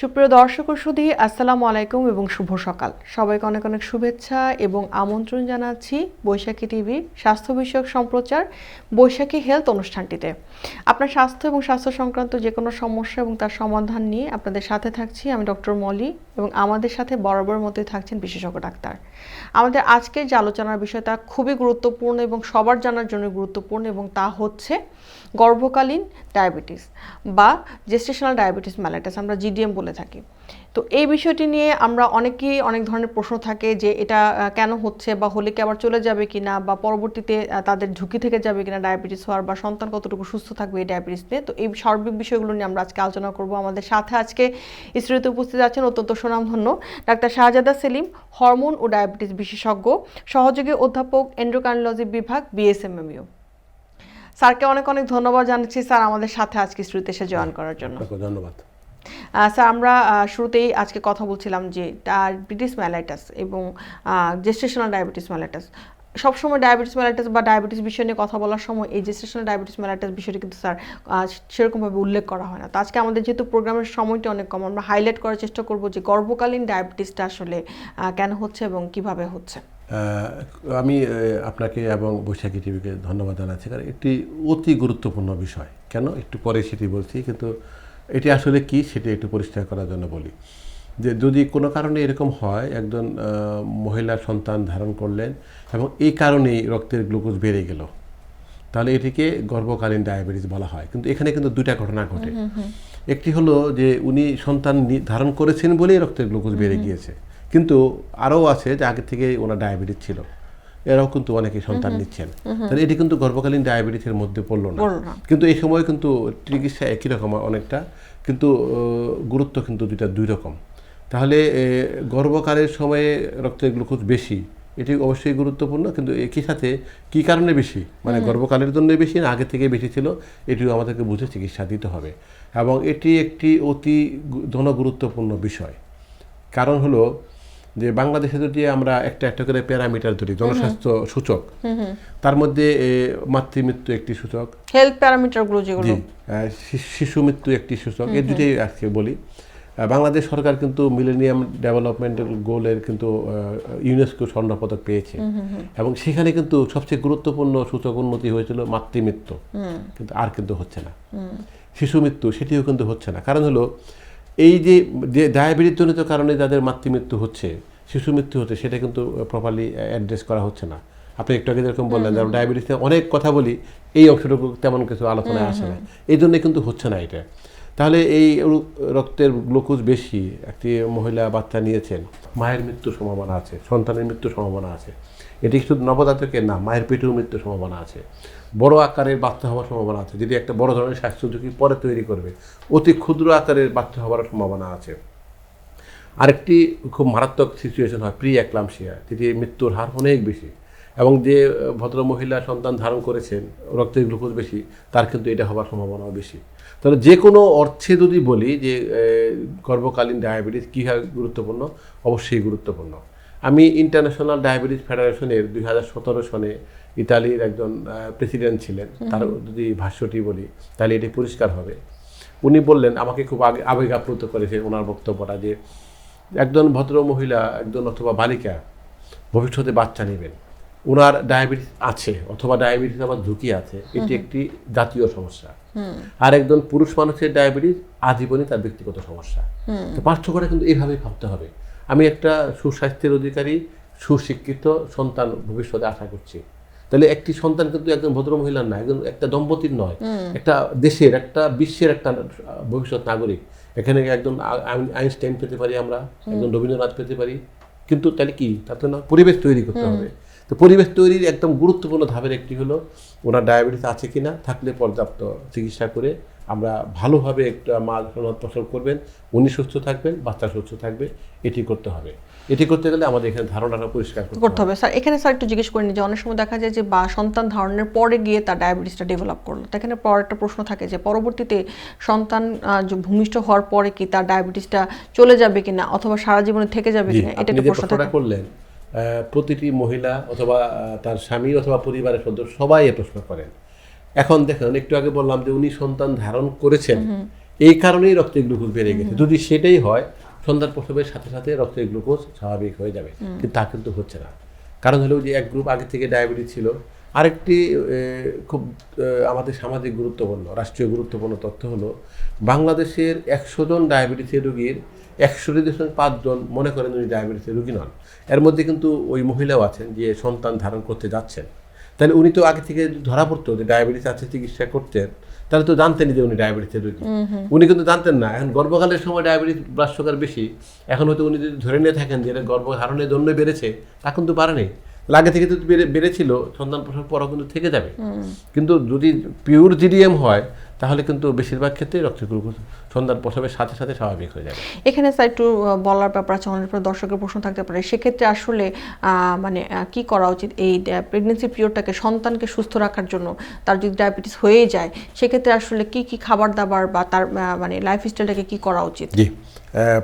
সুপ্রিয় দর্শক ও সুধী আসসালামু আলাইকুম এবং শুভ সকাল। সবাইকে অনেক অনেক শুভেচ্ছা এবং আমন্ত্রণ জানাচ্ছি বৈশাখী টিভি স্বাস্থ্য বিষয়ক সম্প্রচার বৈশাখী হেলথ অনুষ্ঠানটিতে। আপনার স্বাস্থ্য এবং স্বাস্থ্য সংক্রান্ত যে কোনো সমস্যা এবং তার সমাধান নিয়ে আপনাদের সাথে থাকছি আমি ডক্টর মলি এবং আমাদের সাথে বরাবর মতোই থাকছেন বিশেষজ্ঞ ডাক্তার। আমাদের আজকের যে আলোচনার বিষয়টা খুবই গুরুত্বপূর্ণ এবং সবার জানার জন্য গুরুত্বপূর্ণ এবং তা হচ্ছে গর্ভকালীন ডায়াবেটিস বা জেস্টেশনাল ডায়াবেটিস ম্যালাইটাস আমরা জিডিএম বলে থাকি। তো এই বিষয়টি নিয়ে আমরা অনেকেই অনেক ধরনের প্রশ্ন থাকে যে এটা কেন হচ্ছে বা হলে কি আবার চলে যাবে কিনা বা পরবর্তীতে তাদের ঝুঁকি থেকে যাবে কিনা ডায়াবেটিস হওয়ার বা সন্তান কতটুকু সুস্থ থাকবে এই ডায়াবেটিস নিয়ে। তো এই সার্বিক বিষয়গুলো নিয়ে আমরা আজকে আলোচনা করব। আমাদের সাথে আজকে স্ত্রীতে উপস্থিত আছেন অত্যন্ত সুনামধন্য ডাক্তার শাহজাদা সেলিম, হরমোন ও ডায়াবেটিস বিশেষজ্ঞ, সহযোগী অধ্যাপক এন্ড্রোকার্নোলজি বিভাগ বিএসএমএমইউ স্যারকে অনেক অনেক ধন্যবাদ জানাচ্ছি। স্যার আমাদের সাথে আজকে স্ত্রীতে এসে জয়েন করার জন্য। ধন্যবাদ। স্যার আমরা শুরুতেই আজকে কথা বলছিলাম যে ডায়াবেটিস ম্যালাইটাস এবং জেস্টেশনাল ডায়াবেটিস ম্যালাইটাস সবসময় ডায়াবেটিস ম্যালাইটাস বা ডায়াবেটিস বিষয় নিয়ে কথা বলার সময় এই জেস্টেশনাল ডায়াবেটিস ম্যালাইটাস বিষয়টি কিন্তু স্যার সেরকমভাবে উল্লেখ করা হয় না। তো আজকে আমাদের যেহেতু প্রোগ্রামের সময়টা অনেক কম, আমরা হাইলাইট করার চেষ্টা করব যে, গর্ভকালীন ডায়াবেটিসটা আসলে কেন হচ্ছে এবং কীভাবে হচ্ছে। আমি আপনাকে এবং বৈশাখী টিভিকে ধন্যবাদ জানাচ্ছি, কারণ একটি অতি গুরুত্বপূর্ণ বিষয়। কেন? একটু পরে সেটি বলছি, কিন্তু এটি আসলে কি সেটি একটু পরিষ্কার করার জন্য বলি। যে যদি কোনো কারণে এরকম হয় একজন মহিলা সন্তান ধারণ করলেন এবং এই কারণেই রক্তের গ্লুকোজ বেড়ে গেল তাহলে এটিকে গর্ভকালীন ডায়াবেটিস বলা হয়। কিন্তু এখানে কিন্তু দুইটা ঘটনা ঘটে। একটি হলো যে উনি সন্তান ধারণ করেছেন বলেই রক্তের গ্লুকোজ বেড়ে গিয়েছে। কিন্তু আরও আছে যে আগে থেকে ওনার ডায়াবেটিস ছিল। এরাও কিন্তু অনেকে সন্তান নিচ্ছেন। তাহলে এটি কিন্তু গর্ভকালীন ডায়াবেটিসের মধ্যে পড়ল না। কিন্তু এই সময় কিন্তু চিকিৎসা একই রকম অনেকটা কিন্তু গুরুত্ব কিন্তু দুইটা দুই রকম। তাহলে গর্ভকালের সময়ে রক্তের গ্লুকোজ বেশি এটি অবশ্যই গুরুত্বপূর্ণ কিন্তু একই সাথে কী কারণে বেশি? মানে গর্ভকালের জন্য বেশি না আগে থেকে বেশি ছিল? এটিও আমাদেরকে বুঝে চিকিৎসা দিতে হবে। এবং এটি একটি অতি জনগুরুত্বপূর্ণ বিষয়। কারণ হলো যে বাংলাদেশে যদি আমরা একটা একটা করে প্যারামিটার ধরি জনস্বাস্থ্য সূচক তার মধ্যে এ, মাতৃমৃত্যু একটি সূচক। হেলথ প্যারামিটারগুলো যেগুলো। জি আহ, শি- শিশু মৃত্যু একটি সূচক। এই দুটোই আজকে বলি। বাংলাদেশ সরকার কিন্তু মিলেনিয়াম ডেভেলপমেন্ট গোলের কিন্তু ইউনেস্কো স্বর্ণপদক পেয়েছে। এবং সেখানে কিন্তু সবচেয়ে গুরুত্বপূর্ণ সূচক উন্নতি হয়েছিল মাতৃমৃত্যু। কিন্তু আর কিন্তু হচ্ছে না। শিশু মৃত্যু সেটিও কিন্তু হচ্ছে না। কারণ হলো এই যে যে ডায়াবেটিস জনিত কারণে যাদের মাতৃমৃত্যু হচ্ছে শিশু মৃত্যু হচ্ছে সেটা কিন্তু প্রপারলি অ্যাড্রেস করা হচ্ছে না। আপনি একটু আগে যেরকম বললেন যে ডায়াবেটিস অনেক কথা বলি এই অংশটুকু তেমন কিছু আলোচনায় আসে না। এই জন্য কিন্তু হচ্ছে না এটা। তাহলে এই রক্তের গ্লুকোজ বেশি একটি মহিলা বাচ্চা নিয়েছেন মায়ের মৃত্যুর সম্ভাবনা আছে সন্তানের মৃত্যুর সম্ভাবনা আছে। এটি শুধু নবজাতকের না মায়ের পেটেও মৃত্যুর সম্ভাবনা আছে। বড় আকারের বাচ্চা হওয়ার সম্ভাবনা আছে। যদি একটা বড় ধরনের স্বাস্থ্য ঝুঁকি পরে তৈরি করবে অতি ক্ষুদ্র আকারের বাচ্চা হওয়ার সম্ভাবনা আছে। আরেকটি খুব মারাত্মক সিচুয়েশন হয় প্রি অ্যাক্লামসিয়া যেটি মৃত্যুর হার অনেক বেশি। এবং যে আহ, ভদ্র মহিলা সন্তান ধারণ করেছেন রক্তের গ্লুকোজ বেশি তার কিন্তু এটা হওয়ার সম্ভাবনাও বেশি। তাহলে যে কোনো অর্থে যদি বলি যে গর্ভকালীন ডায়াবেটিস কীভাবে গুরুত্বপূর্ণ? অবশ্যই গুরুত্বপূর্ণ। আমি ইন্টারন্যাশনাল ডায়াবেটিস ফেডারেশনের দুই হাজার সতেরো সনে ইতালির একজন প্রেসিডেন্ট ছিলেন। তার যদি ভাষ্যটি বলি তাহলে এটি পরিষ্কার হবে। উনি বললেন আমাকে খুব আগে আবেগ আপ্লুত করেছে ওনার বক্তব্যটা যে একজন ভদ্র মহিলা একজন অথবা বালিকা ভবিষ্যতে বাচ্চা নেবেন। ওনার ডায়াবেটিস আছে অথবা ডায়াবেটিস আবার ঝুঁকি আছে এটি একটি জাতীয় সমস্যা। আর একজন পুরুষ মানুষের ডায়াবেটিস আজীবনই তার ব্যক্তিগত সমস্যা। তো পার্থক্যটা কিন্তু এইভাবেই ভাবতে হবে। আমি একটা সুস্বাস্থ্যের অধিকারী সুশিক্ষিত সন্তান ভবিষ্যতে আশা করছি। তাহলে একটি সন্তান কিন্তু একজন ভদ্র মহিলার না একজন একটা দম্পতির নয়। একটা দেশের একটা বিশ্বের একটা ভবিষ্যৎ নাগরিক। এখানে একজন আইন- আইনস্টাইন পেতে পারি আমরা একজন রবীন্দ্রনাথ পেতে পারি। কিন্তু তাহলে কি? তাতে না পরিবেশ তৈরি করতে হবে। তো পরিবেশ তৈরির একদম গুরুত্বপূর্ণ ধাপের একটি হলো ওনার ডায়াবেটিস আছে কিনা থাকলে পর্যাপ্ত চিকিৎসা করে আমরা ভালোভাবে একটা মা প্রসব করবেন উনি সুস্থ থাকবেন বাচ্চা সুস্থ থাকবে এটি করতে হবে। এটি করতে গেলে আমাদের এখানে ধারণাটা পরিষ্কার করতে হবে। স্যার এখানে স্যার একটু জিজ্ঞেস করে যে অনেক সময় দেখা যায় যে বা সন্তান ধারণের পরে গিয়ে তার ডায়াবেটিসটা ডেভেলপ করল। তো এখানে পর একটা প্রশ্ন থাকে যে পরবর্তীতে সন্তান ভূমিষ্ঠ হওয়ার পরে কি তার ডায়াবেটিসটা চলে যাবে কিনা অথবা সারা জীবনে থেকে যাবে কিনা? এটা একটা প্রশ্ন থাকে। করলেন আহ, প্রতিটি মহিলা অথবা তার স্বামী অথবা পরিবারের সদস্য সবাই এ প্রশ্ন করেন। এখন দেখেন একটু আগে বললাম যে উনি সন্তান ধারণ করেছেন এই কারণেই রক্তের গ্লুকোজ বেড়ে গেছে। যদি সেটাই হয় সন্ধ্যার প্রসবের সাথে সাথে রক্তের গ্লুকোজ স্বাভাবিক হয়ে যাবে। কিন্তু তা কিন্তু হচ্ছে না। কারণ হলো যে এক গ্রুপ আগে থেকে ডায়াবেটিস ছিল আরেকটি খুব আমাদের সামাজিক গুরুত্বপূর্ণ রাষ্ট্রীয় গুরুত্বপূর্ণ তথ্য হলো বাংলাদেশের একশো জন ডায়াবেটিসের রোগীর একশো দশমিক পাঁচজন মনে করেন উনি ডায়াবেটিসের রোগী নন। এর মধ্যে কিন্তু ওই মহিলাও আছেন যে সন্তান ধারণ করতে যাচ্ছেন। তাহলে উনি তো আগে থেকে ধরা পড়তো যে ডায়াবেটিস আছে চিকিৎসা করতেন। তাহলে তো জানতেনই যে উনি ডায়াবেটিসের রোগী। উনি কিন্তু জানতেন না। এখন গর্ভকালের সময় ডায়াবেটিস ব্লাড সুগার বেশি। এখন হয়তো উনি যদি ধরে নিয়ে থাকেন যে এটা গর্ভধারণের জন্য বেড়েছে তা কিন্তু পারেনি লাগে থেকে তো বেড়ে বেড়েছিল সন্তান প্রসব পরও কিন্তু থেকে যাবে। কিন্তু যদি পিওর জিডিএম হয় তাহলে কিন্তু বেশিরভাগ ক্ষেত্রে রক্তের গ্লুকোজ সন্তান প্রসবের সাথে সাথে স্বাভাবিক হয়ে যাবে। এখানে স্যার একটু বলার ব্যাপার আছে অনেক দর্শকের প্রশ্ন থাকতে পারে। সেক্ষেত্রে আসলে মানে কি করা উচিত? এই প্রেগনেন্সি পিরিয়ডটাকে সন্তানকে সুস্থ রাখার জন্য তার যদি ডায়াবেটিস হয়ে যায় সেক্ষেত্রে আসলে কি কি খাবার দাবার বা তার মানে লাইফ স্টাইলটাকে কি করা উচিত? জি।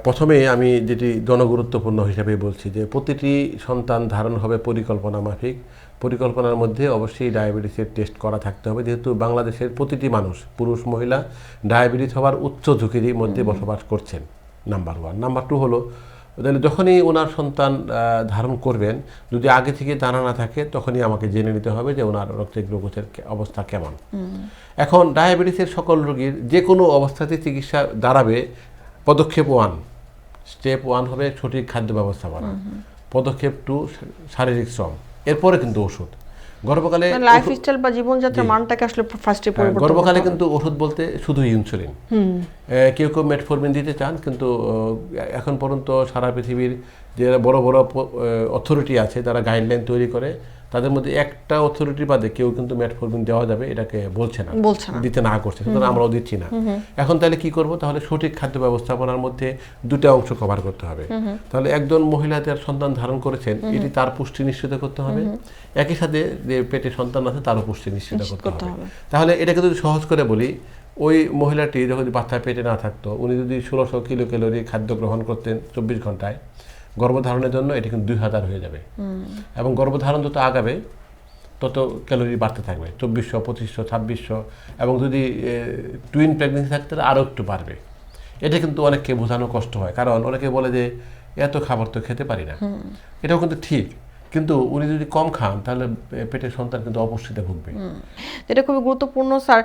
প্রথমে আমি যেটি জনগুরুত্বপূর্ণ হিসাবে বলছি যে প্রতিটি সন্তান ধারণ হবে পরিকল্পনা মাফিক। পরিকল্পনার মধ্যে অবশ্যই ডায়াবেটিসের টেস্ট করা থাকতে হবে। যেহেতু বাংলাদেশের প্রতিটি মানুষ পুরুষ মহিলা ডায়াবেটিস হওয়ার উচ্চ ঝুঁকির মধ্যে বসবাস করছেন নাম্বার ওয়ান নাম্বার টু হলো তাহলে যখনই ওনার সন্তান ধারণ করবেন যদি আগে থেকে জানা না থাকে তখনই আমাকে জেনে নিতে হবে যে ওনার রক্তের গ্লুকোজের অবস্থা কেমন। এখন ডায়াবেটিসের সকল রোগীর যে কোনো অবস্থাতে চিকিৎসা দাঁড়াবে পদক্ষেপ ওয়ান স্টেপ ওয়ান হবে সঠিক খাদ্য ব্যবস্থাপনা পদক্ষেপ টু শারীরিক শ্রম। এরপরে কিন্তু ওষুধ। গর্ভকালে লাইফ স্টাইল বা জীবনযাত্রার মানটাকে আসলে ফার্স্টে পড়ে পরিবর্তন গর্ভকালে কিন্তু ওষুধ বলতে শুধু ইনসুলিন কেউ কেউ মেটফরমিন দিতে চান কিন্তু এখন পর্যন্ত সারা পৃথিবীর যে বড় বড় অথরিটি আছে তারা গাইডলাইন তৈরি করে তাদের মধ্যে একটা অথরিটি বাদে কেউ কিন্তু মেটফরমিন দেওয়া যাবে এটাকে বলছে না বলছে না। দিতে না করছে সুতরাং আমরাও দিচ্ছি না। এখন তাহলে কি করব? তাহলে সঠিক খাদ্য ব্যবস্থাপনার মধ্যে দুটা অংশ কভার করতে হবে। তাহলে একজন মহিলা যার সন্তান ধারণ করেছেন এটি তার পুষ্টি নিশ্চিত করতে হবে। একই সাথে যে পেটে সন্তান আছে তারও পুষ্টি নিশ্চিত করতে হবে। তাহলে এটাকে যদি সহজ করে বলি ওই মহিলাটি যখন বাচ্চা পেটে না থাকতো উনি যদি ষোলোশো কিলো ক্যালোরি খাদ্য গ্রহণ করতেন চব্বিশ ঘন্টায় গর্ভধারণের জন্য এটা কিন্তু দুই হাজার হয়ে যাবে। এবং গর্ভধারণ যত আগাবে তত ক্যালোরি বাড়তে থাকবে চব্বিশশো পঁচিশশো ছাব্বিশশো এবং যদি টুইন প্রেগনেন্সি থাকতে তাহলে আরও একটু বাড়বে। এটা কিন্তু অনেককে বোঝানো কষ্ট হয় কারণ অনেকে বলে যে এত খাবার তো খেতে পারি না। এটাও কিন্তু ঠিক। কিন্তু উনি যদি কম খান তাহলে পেটের সন্তান কিন্তু অপুষ্টিতে ভুগবে। এটা খুবই গুরুত্বপূর্ণ স্যার।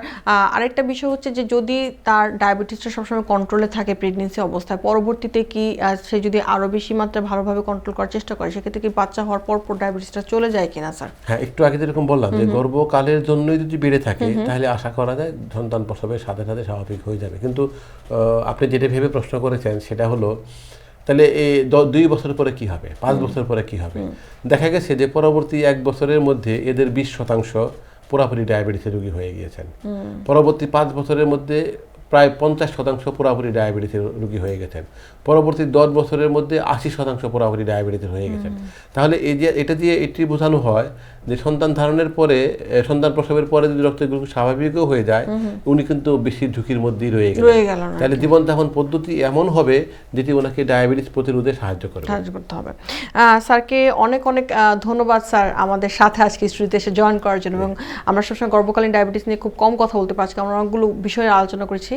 আরেকটা বিষয় হচ্ছে যে যদি তার ডায়াবেটিসটা সবসময় কন্ট্রোলে থাকে প্রেগনেন্সি অবস্থায় পরবর্তীতে কি সে যদি আরও বেশি মাত্রায় ভালোভাবে কন্ট্রোল করার চেষ্টা করে সেক্ষেত্রে কি বাচ্চা হওয়ার পর পর ডায়াবেটিসটা চলে যায় কিনা স্যার? হ্যাঁ একটু আগে যেরকম বললাম যে গর্ভকালের জন্যই যদি বেড়ে থাকে তাহলে আশা করা যায় সন্তান প্রসবের সাথে সাথে স্বাভাবিক হয়ে যাবে। কিন্তু আপনি যেটা ভেবে প্রশ্ন করেছেন সেটা হলো তাহলে এই দুই বছর পরে কি হবে? পাঁচ বছর পরে কি হবে? দেখা গেছে যে পরবর্তী এক বছরের মধ্যে এদের বিশ শতাংশ পুরাপুরি ডায়াবেটিসের রোগী হয়ে গিয়েছেন। পরবর্তী পাঁচ বছরের মধ্যে প্রায় পঞ্চাশ শতাংশ পুরাপুরি ডায়াবেটিসের রোগী হয়ে গেছেন। পরবর্তী দশ বছরের মধ্যে আশি শতাংশ পুরাপুরি ডায়াবেটিসের হয়ে গেছেন তাহলে এই যে এটা দিয়ে এটি বোঝানো হয় যে সন্তান ধারণের পরে সন্তান প্রসবের পরে যদি রক্তের গ্লুকোজ স্বাভাবিকও হয়ে যায় উনি কিন্তু বেশি ঝুঁকির মধ্যেই রয়ে গেল তাহলে জীবন যাপন পদ্ধতি এমন হবে যেটি ওনাকে ডায়াবেটিস প্রতিরোধে সাহায্য করবে। সাহায্য করতে হবে। স্যারকে অনেক অনেক ধন্যবাদ স্যার আমাদের সাথে আজকে স্টুডিওতে এসে জয়েন করার জন্য এবং আমরা সবসময় গর্ভকালীন ডায়াবেটিস নিয়ে খুব কম কথা বলতে পারছি। আমরা অনেকগুলো বিষয়ে আলোচনা করেছি।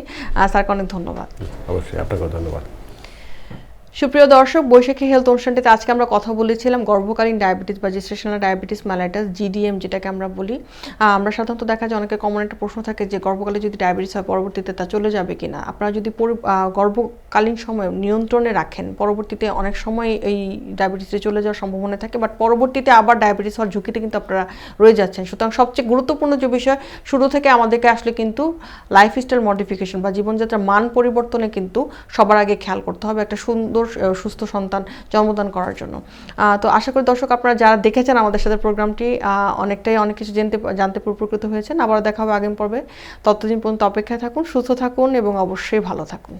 স্যারকে অনেক ধন্যবাদ। অবশ্যই আপনাকে ধন্যবাদ। সুপ্রিয় দর্শক, বৈশাখী হেলথ অনুষ্ঠানটিতে আজকে আমরা কথা বলেছিলাম গর্ভকালীন ডায়াবেটিস বা জেস্টেশনাল ডায়াবেটিস ম্যালাইটাস জিডিএম যেটাকে আমরা বলি। আমরা সাধারণত দেখা যায় অনেকের কমন একটা প্রশ্ন থাকে যে, গর্ভকালে যদি ডায়াবেটিস হয়, পরবর্তীতে তা চলে যাবে কিনা? আপনারা যদি গর্ভকালীন সময় নিয়ন্ত্রণে রাখেন, পরবর্তীতে অনেক সময় এই ডায়াবেটিসে চলে যাওয়ার সম্ভাবনা থাকে বাট পরবর্তীতে আবার ডায়াবেটিস হওয়ার ঝুঁকিতে কিন্তু আপনারা রয়ে যাচ্ছেন। সুতরাং সবচেয়ে গুরুত্বপূর্ণ যে বিষয়, শুরু থেকে আমাদেরকে আসলে কিন্তু লাইফস্টাইল মডিফিকেশন বা জীবনযাত্রার মান পরিবর্তনে কিন্তু সবার আগে খেয়াল করতে হবে। একটা সুন্দর সুস্থ সন্তান জন্মদান করার জন্য। তো আশা করি দর্শক আপনারা যারা দেখেছেন আমাদের সাথে প্রোগ্রামটি অনেকটাই অনেক কিছু জানতে জানতে উপকৃত হয়েছেন। আবার দেখা হবে আগামী পর্বে। ততদিন পর্যন্ত অপেক্ষায় থাকুন, সুস্থ থাকুন এবং অবশ্যই ভালো থাকুন।